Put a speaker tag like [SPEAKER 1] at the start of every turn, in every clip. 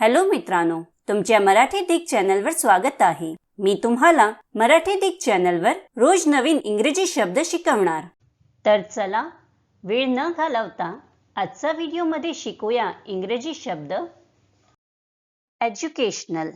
[SPEAKER 1] Hello मित्रांनो तुमच्या मराठी दिग चॅनलवर स्वागत आहे. मी तुम्हाला मराठी दिग चॅनलवर रोज नवीन इंग्रजी शब्द शिकवणार. तर चला वेळ न घालवता आजचा व्हिडिओमध्ये शिकूया इंग्रजी शब्द. एज्युकेशनल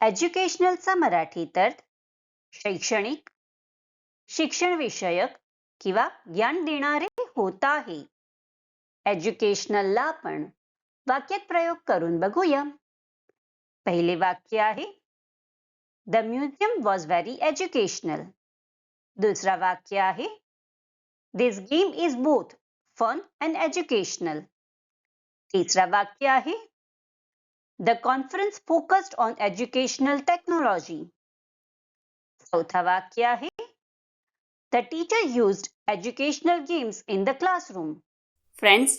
[SPEAKER 1] एज्युकेशनलचा मराठी तर शैक्षणिक शिक्षण विषयक किंवा ज्ञान देणारे होत आहे. एज्युकेशनलला आपण वाक्यात प्रयोग करून बघूया. पहिले वाक्य आहे the museum was very educational दुसरा वाक्य आहे this game is both fun and educational तिसरा वाक्य आहे the conference focused on educational technology चौथा वाक्य आहे the teacher used educational games in the classroom friends